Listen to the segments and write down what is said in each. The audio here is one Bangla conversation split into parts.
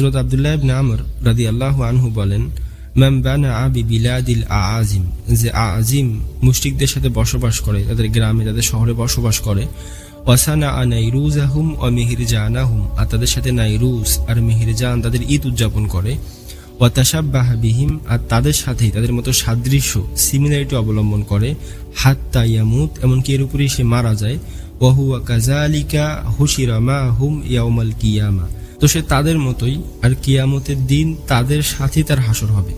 হজরত আবদুল্লাহ ইবনে আমর রাদি আল্লাহ আনহু বলেন ম্যাম বানা আবি বিলাদিল আজিম যে আজিম মুশরিকদের সাথে বসবাস করে, তাদের গ্রামে, তাদের শহরে বসবাস করে, ওয়াসানা আ নাইরুজ নাইরুজাহুম ও মিহিরজানাহুম আর তাদের সাথে নাইরুজ আর মিহিরজান তাদের ঈদ উদযাপন করে ওয়াতাসাব্বাহ বিহিম আর তাদের সাথেই, তাদের মতো সাদৃশ্য সিমিলারিটি অবলম্বন করে, হাত্তা ইয়ামুত এমনকি এর উপরেই সে মারা যায় ওয়াহুয়া কাজালিকা হুশিরামা হুম ইয়াউমাল কিয়ামা তো সে তাদের মতোই আর কিয়ামতের দিন তাদের সাথেই তার হাসর হবে।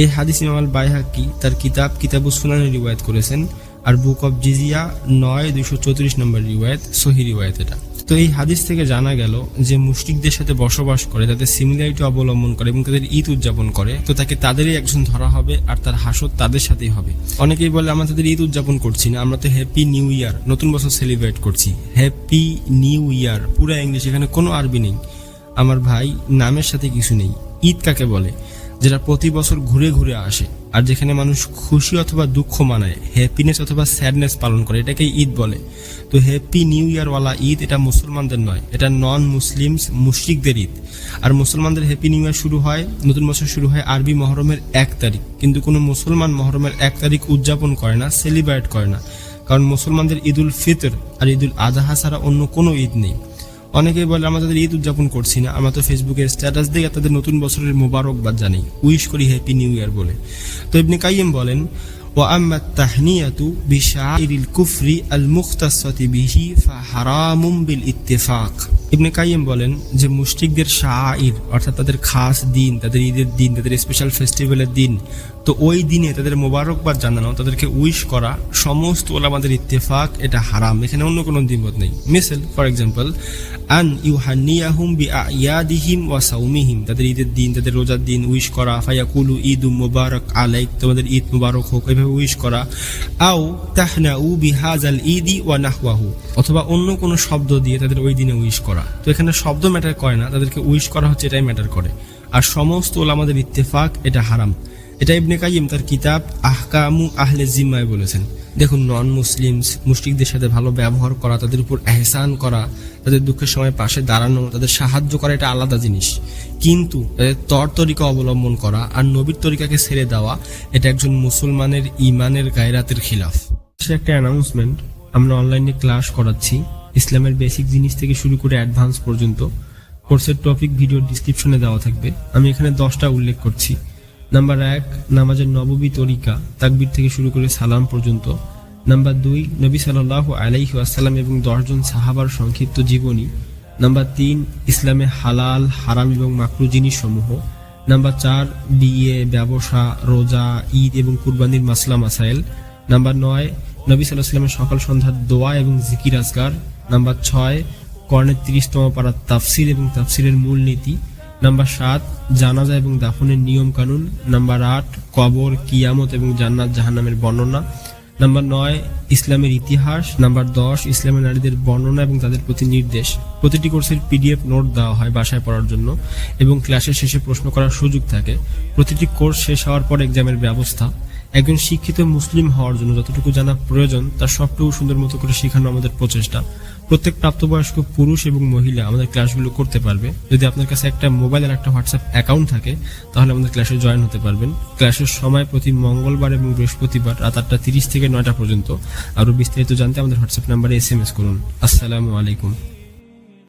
এই হাদিস ইমামাল বাইহাকি তার কিতাব কিতাবু সুনানে রিওয়ায়ত করেছেন আর বুক অব জিজিয়া নয় দুশো চৌত্রিশ নম্বর রিওয়ায়ত, সহি রিওয়ায়ত এটা। তো এই হাদিস থেকে জানা গেল যে মুশরিকদের সাথে বসবাস করে, তাদের সিমিলারিটি অবলম্বন করে এবং তাদের ঈদ উদযাপন করে, তো তাকে তাদেরই একজন ধরা হবে আর তার হাসর তাদের সাথেই হবে। অনেকেই বলে, আমরা তাদের ঈদ উদযাপন করছি না, আমরা তো হ্যাপি নিউ ইয়ার নতুন বছর সেলিব্রেট করছি। হ্যাপি নিউ ইয়ার পুরো ইংলিশ, এখানে কোনো আরবি নেই। আমার ভাই নামের সাথে কিছু নেই। ঈদ কাকে বলে? যেটা প্রতি বছর ঘুরে ঘুরে আসে। আর যেখানে মানুষ খুশি অথবা দুঃখ মানায় হ্যাপিনেস অথবা স্যাডনেস পালন করে এটাকে ঈদ বলে। তো হ্যাপি নিউ ইয়ার ওয়ালা ঈদ এটা মুসলমানদের নয়, এটা নন মুসলিমস মুশরিকদের ঈদ। আর মুসলমানদের হ্যাপি নিউ ইয়ার শুরু হয়, নতুন বছর শুরু হয় আরবি মহরমের এক তারিখ। কিন্তু কোনো মুসলমান মহরমের এক তারিখ উদযাপন করে না সেলিব্রেট করে না। কারণ মুসলমানদের ঈদুল ফিতর আর ঈদুল আদাহা ছাড়া অন্য কোনো ঈদ নেই। অনেকেই বলে আমরা তাদের ঈদ উদযাপন করছি না আমরা তো ফেসবুকের স্ট্যাটাস দিয়ে তাদের নতুন বছরের মোবারকবাদ জানি উইশ করি হ্যাপি নিউ ইয়ার বলে তো ইবনে কাইম বলেন وأما التهنئة بشعائر الكفر المختصة به فحرام بالاتفاق ইবনে কাইম বলেন যে মুশরিকদের ঈদ অর্থাৎ তাদের খাস দিন, তাদের ঈদের দিন, তাদের স্পেশাল ফেস্টিভ্যালের দিন, তো ওই দিনে তাদের মোবারকবাদ জানানো, তাদেরকে উইশ করা, সমস্ত ওলামাদের ইত্তেফাক, এটা হারাম। এখানে অন্য কোনো দ্বিমত নেই। মিসেল ফর এক্সাম্পল আন ইউহান্নিয়াহুম বি আয়াদিহিম ওয়া সাউমিহিম তাদের ঈদের দিন, তাদের রোজার দিন উইশ করা, ফায়াকুলু ঈদ মুবারক আলাইক, তোমাদের ঈদ মুবারক হোক, এভাবে উইশ করা, আও তাহনা উ বিহাজাল ঈদি ওয়া নাহওয়াহু, অথবা অন্য কোনো শব্দ দিয়ে তাদের ওই দিনে উইশ করা। তো এখানে শব্দ ম্যাটার করে না, তাদেরকে উইশ করা হচ্ছে এটাই ম্যাটার করে। আর সমস্ত ওলামাদের ইত্তেফাক, এটা হারাম। এটা ইবনে কাইম তার কিতাব আহকামু আহলে জিম্মায় বলেছেন। দেখুন নন মুসলিমস মুসলিকদের সাথে ভালো ব্যবহার করা, তাদের উপর এহসান করা, তাদের দুঃখের সময় পাশে দাঁড়ানো, তাদের সাহায্য করা, এটা আলাদা জিনিস। কিন্তু তাদের তর তরিকা অবলম্বন করা আর নবীর তরিকাকে ছেড়ে দেওয়া, এটা একজন মুসলমানের ইমানের গায়রাতের খিলাফ। সে একটা অ্যানাউন্সমেন্ট আমরা অনলাইনে ক্লাস করাচ্ছি। ইসলামের বেসিক জিনিস থেকে শুরু করে অ্যাডভান্স পর্যন্ত কোর্সের টপিক ভিডিও ডিসক্রিপশনে দেওয়া থাকবে। আমি এখানে দশটা উল্লেখ করছি। নাম্বার এক, নামাজের নববী তরিকা, তাকবির থেকে শুরু করে সালাম পর্যন্ত। নাম্বার দুই, নবী সাল্লাহ আলাইহি আসাল্লাম এবং দশজন সাহাবার সংক্ষিপ্ত জীবনী। নাম্বার তিন, ইসলামে হালাল, হারাম এবং মাকরু জিনিস সমূহ নাম্বার চার, বিয়ে, ব্যবসা, রোজা, ঈদ এবং কুরবানির মাসলা মাসাইল নাম্বার নয়, নবী সাল্লাহ সাল্লামের সকাল সন্ধ্যার দোয়া এবং জিকির আজগার। নাম্বার ছয়, কর্ণের তিরিশতম পাড়ার তাফসির এবং তাফসিরের মূল নীতি। নাম্বার সাত, জানাজা এবং দাফনের নিয়ম কানুন নাম্বার আট, কবর, কিয়ামত এবং জান্নাত জাহান্নামের বর্ণনা। নাম্বার নয়, ইসলামের ইতিহাস। নাম্বার দশ, ইসলামের নারীদের বর্ণনা এবং তাদের প্রতি নির্দেশ। প্রতিটি কোর্সের পিডিএফ নোট দেওয়া হয় বাসায় পড়ার জন্য এবং ক্লাসের শেষে প্রশ্ন করার সুযোগ থাকে। প্রতিটি কোর্স শেষ হওয়ার পর এক্সামের ব্যবস্থা। একজন শিক্ষিত মুসলিম হওয়ার জন্য যতটুকু জানা প্রয়োজন, তার সবটুকু সুন্দর মতো করে শেখানো আমাদের প্রচেষ্টা। প্রত্যেক প্রাপ্তবয়স্ক পুরুষ এবং মহিলা আমাদের ক্লাসগুলো করতে পারবে। যদি আপনার কাছে একটা মোবাইল আর একটা হোয়াটসঅ্যাপ অ্যাকাউন্ট থাকে, তাহলে আমাদের ক্লাসে জয়েন হতে পারবেন। ক্লাসের সময় প্রতি মঙ্গলবার এবং বৃহস্পতিবার রাত আটটা তিরিশ থেকে নয়টা পর্যন্ত। আরও বিস্তারিত জানতে আমাদের হোয়াটসঅ্যাপ নাম্বারে এস এম এস করুন। আসসালামু আলাইকুম।